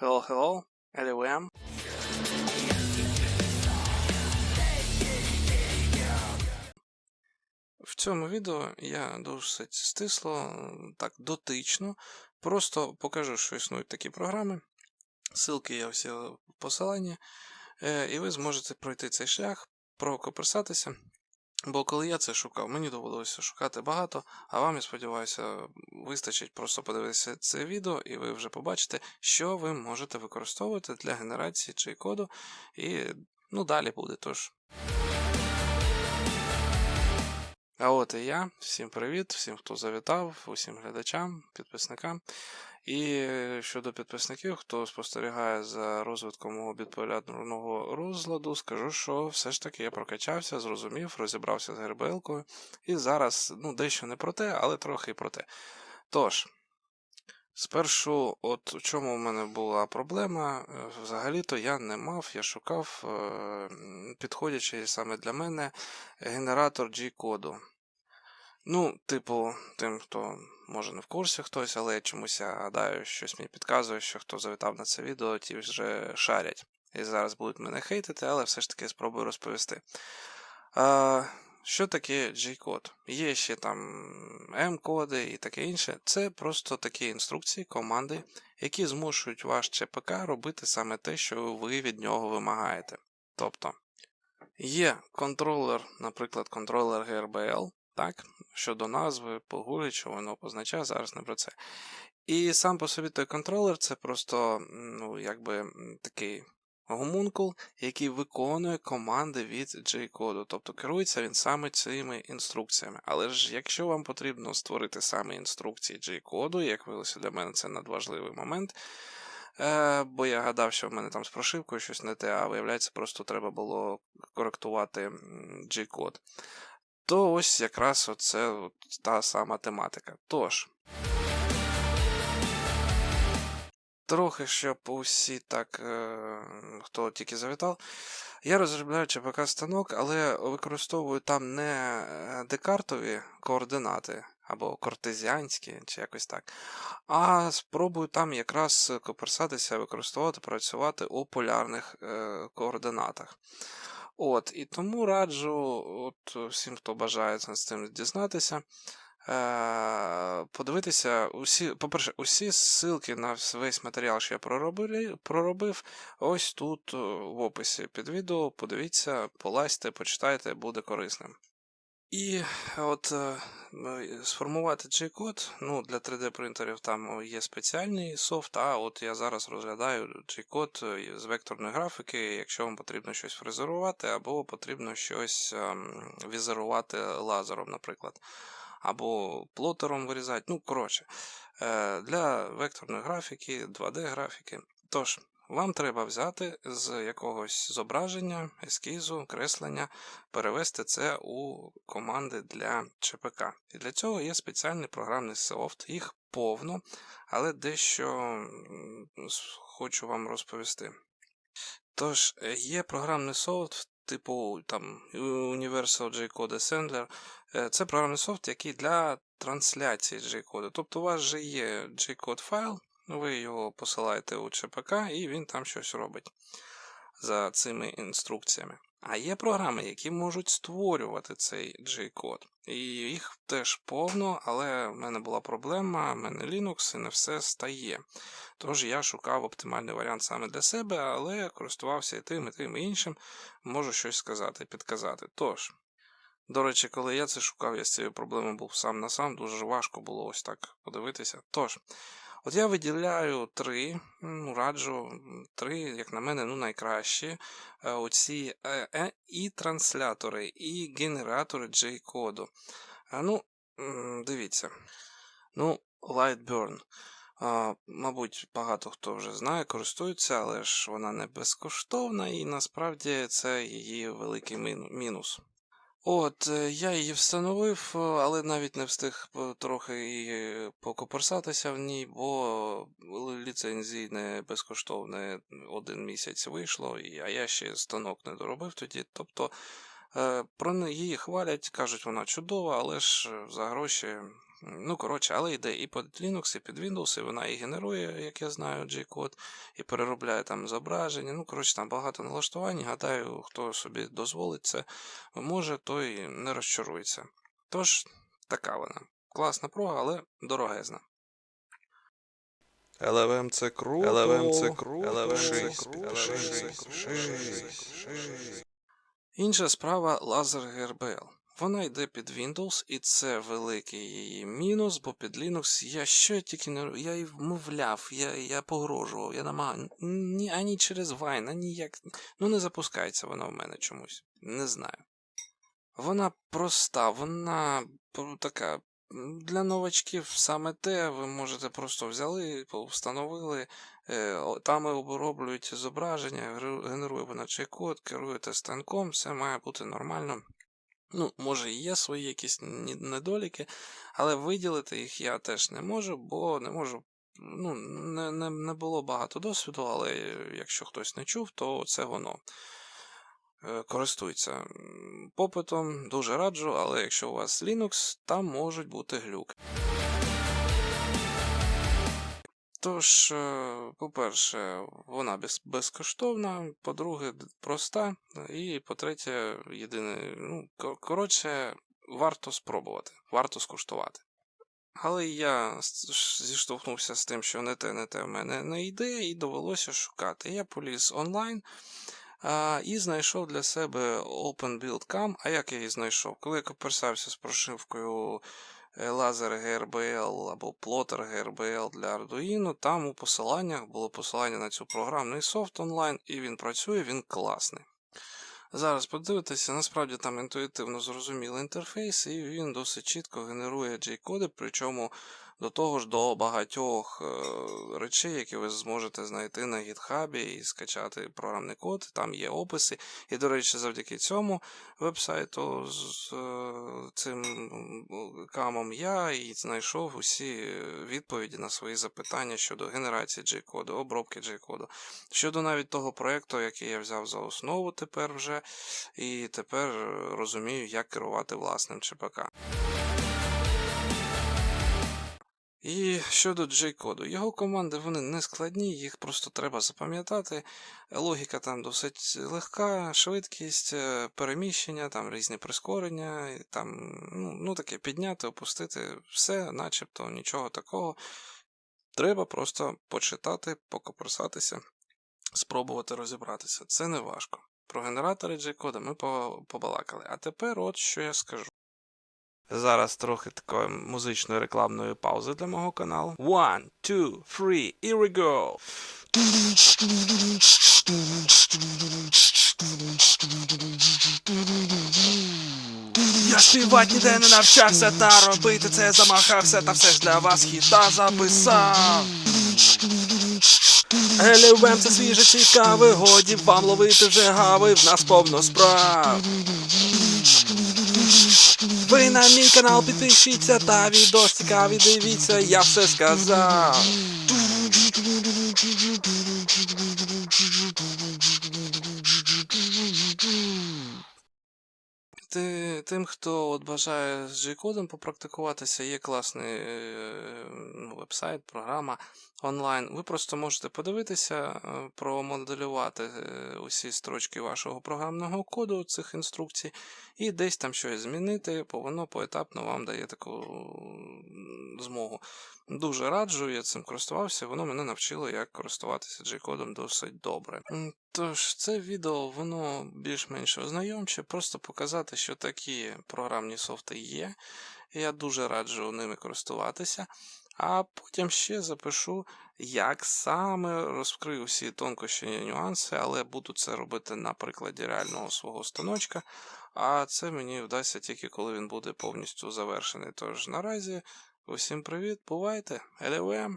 Hello, hello, LLM. В цьому відео я досить стисло, так дотично, просто покажу, що існують такі програми. Ссылки я всі в посиланні, е, і ви зможете пройти цей шлях, прокоперсатися. Бо коли я це шукав, мені довелося шукати багато, а вам, я сподіваюся, вистачить просто подивитися це відео, і ви вже побачите, що ви можете використовувати для генерації чи коду, і ну далі буде тож. А от і я. Всім привіт, всім, хто завітав, усім глядачам, підписникам. І е, щодо підписників, хто спостерігає за розвитком мого біполярного розладу, скажу, що все ж таки я прокачався, зрозумів, розібрався з ГРБЛ-кою. І зараз, ну, дещо не про те, але трохи і про те. Тож, спершу, от у чому в мене була проблема, е, взагалі-то я не мав, я шукав, е, підходячий саме для мене, генератор G-коду. Ну, типу, тим, хто може не в курсі хтось, але я чомусь я гадаю, щось мені підказує, що хто завітав на це відео, ті вже шарять. І зараз будуть мене хейтити, але все ж таки спробую розповісти. А, що таке G-код? Є ще там M-коди і таке інше. Це просто такі інструкції, команди, які змушують ваш ЧПК робити саме те, що ви від нього вимагаєте. Тобто є контролер, наприклад, контролер GRBL, так, щодо назви, погулять, що воно позначає, зараз не про це. І сам по собі той контролер це просто ну, якби такий гомункул, який виконує команди від J-коду. Тобто керується він саме цими інструкціями. Але ж якщо вам потрібно створити саме інструкції J-коду, як виявилося для мене це надважливий момент. Е, бо я гадав, що в мене там з прошивкою щось не те, а виявляється, просто треба було коректувати м, G-код то ось якраз оце та сама тематика. Тож. Трохи, щоб усі так, е, хто тільки завітав, я розробляю ЧПК станок, але використовую там не е, декартові координати або кортезіанські, чи якось так, а спробую там якраз коперсатися, використовувати, працювати у полярних е, координатах. От, І тому раджу от, всім, хто бажає з цим дізнатися. Е, подивитися, усі, по-перше, усі ссылки на весь матеріал, що я проробив, проробив, ось тут в описі під відео. Подивіться, полазьте, почитайте, буде корисним. І от е, сформувати G-код, ну, для 3D-принтерів там є спеціальний софт, а от я зараз розглядаю G-код е, з векторної графіки, якщо вам потрібно щось фрезерувати, або потрібно щось ем, візерувати лазером, наприклад. Або плотером вирізати. Ну, коротше, е, для векторної графіки, 2D-графіки. Тож, вам треба взяти з якогось зображення, ескізу, креслення, перевести це у команди для ЧПК. І для цього є спеціальний програмний софт, їх повно, але дещо хочу вам розповісти. Тож, є програмний софт. Типу там Universal J-Code Assembler. Е, це програмний софт, який для трансляції J-коду. Тобто у вас вже є J-код файл, ви його посилаєте у ЧПК, і він там щось робить за цими інструкціями. А є програми, які можуть створювати цей J-код. І їх теж повно, але в мене була проблема, в мене Linux і не все стає. Тож я шукав оптимальний варіант саме для себе, але користувався і тим, і тим і іншим, можу щось сказати, підказати. Тож, до речі, коли я це шукав, я з цією проблемою був сам на сам, дуже важко було ось так подивитися. Тож, От я виділяю три, ну, раджу три, як на мене, ну, найкращі. Е, оці е, е, і транслятори, і генератори J-коду. Ну, дивіться. Ну, Lightburn. Мабуть, багато хто вже знає, користується, але ж вона не безкоштовна, і насправді це її великий мінус. От, е, я її встановив, е, але навіть не встиг трохи і покоперсатися в ній, бо ліцензійне безкоштовне один місяць вийшло, а я ще станок не доробив тоді. Тобто е, про її хвалять, кажуть, вона чудова, але ж за гроші Ну, коротше, але йде і під Linux, і під Windows, і вона і генерує, як я знаю, J-код, і переробляє там зображення. Ну, коротше, там багато налаштувань. Гадаю, хто собі дозволить це, може, той не розчарується. Тож, така вона. Класна прога, але дорогезна. LLM це круто. LLM це круто. LLM це круто. Інша справа Laser GRBL. Вона йде під Windows, і це великий її мінус, бо під Linux я що я тільки не я і вмовляв, я, я погрожував, я намагав. Ні, ані через Wine, ані як. Ну не запускається вона в мене чомусь. Не знаю. Вона проста, вона така. Для новачків саме те, ви можете просто взяли, встановили, е, там оброблюють зображення, генерує вона код, керуєте станком, все має бути нормально. Ну, може, і є свої якісь недоліки, але виділити їх я теж не можу, бо не можу. Ну, не, не, не було багато досвіду, але якщо хтось не чув, то це воно е, користується попитом. Дуже раджу, але якщо у вас Linux, там можуть бути глюки. Тож, е, по-перше, вона без, безкоштовна, по-друге, проста, і по-третє, єдине, ну, коротше, варто спробувати, варто скуштувати. Але я зіштовхнувся з тим, що не те, не те в мене не йде, і довелося шукати. Я поліз онлайн а, і знайшов для себе OpenBuild.com. А як я її знайшов? Коли я коперсався з прошивкою е, Laser GRBL або плотер GRBL для Arduino, там у посиланнях було посилання на цю програмний софт онлайн, і він працює, він класний. Зараз подивитися, насправді там інтуїтивно зрозумілий інтерфейс, і він досить чітко генерує J-коди, причому до того ж до багатьох е, речей, які ви зможете знайти на гітхабі і скачати програмний код, там є описи. І, до речі, завдяки цьому вебсайту з е, цим камом я і знайшов усі відповіді на свої запитання щодо генерації J-коду, обробки J-коду. Щодо навіть того проєкту, який я взяв за основу тепер вже, і тепер е, розумію, як керувати власним ЧПК. І щодо J-коду, його команди вони не складні, їх просто треба запам'ятати. Логіка там досить легка, швидкість, е, переміщення, там різні прискорення, там, ну, ну таке підняти, опустити, все, начебто нічого такого. Треба просто почитати, покоперсатися, спробувати розібратися. Це не важко. Про генератори J-кода ми побалакали. А тепер от що я скажу. Зараз трохи такої музичної рекламної паузи для мого каналу. One, two, three, here we go! Я співати ніде не навчався, та робити це замахався, та все ж для вас хіта записав. Елівем це свіже цікаве, годі вам ловити вже гави, в нас повно справ. Ви на мій канал підпишіться та відос цікаві дивіться, я все сказав. Ти, тим, хто от бажає з G-кодом попрактикуватися, є класний е, вебсайт, програма онлайн. Ви просто можете подивитися, е, промоделювати е, усі строчки вашого програмного коду цих інструкцій, і десь там щось змінити, бо воно поетапно вам дає таку змогу. Дуже раджу, я цим користувався, воно мене навчило, як користуватися G-кодом досить добре. Тож, це відео, воно більш-менш ознайомче, просто показати, що такі програмні софти є. Я дуже раджу ними користуватися. А потім ще запишу, як саме розкрию всі тонкощі і нюанси, але буду це робити на прикладі реального свого станочка. А це мені вдасться тільки коли він буде повністю завершений. Тож наразі усім привіт, бувайте, LLM!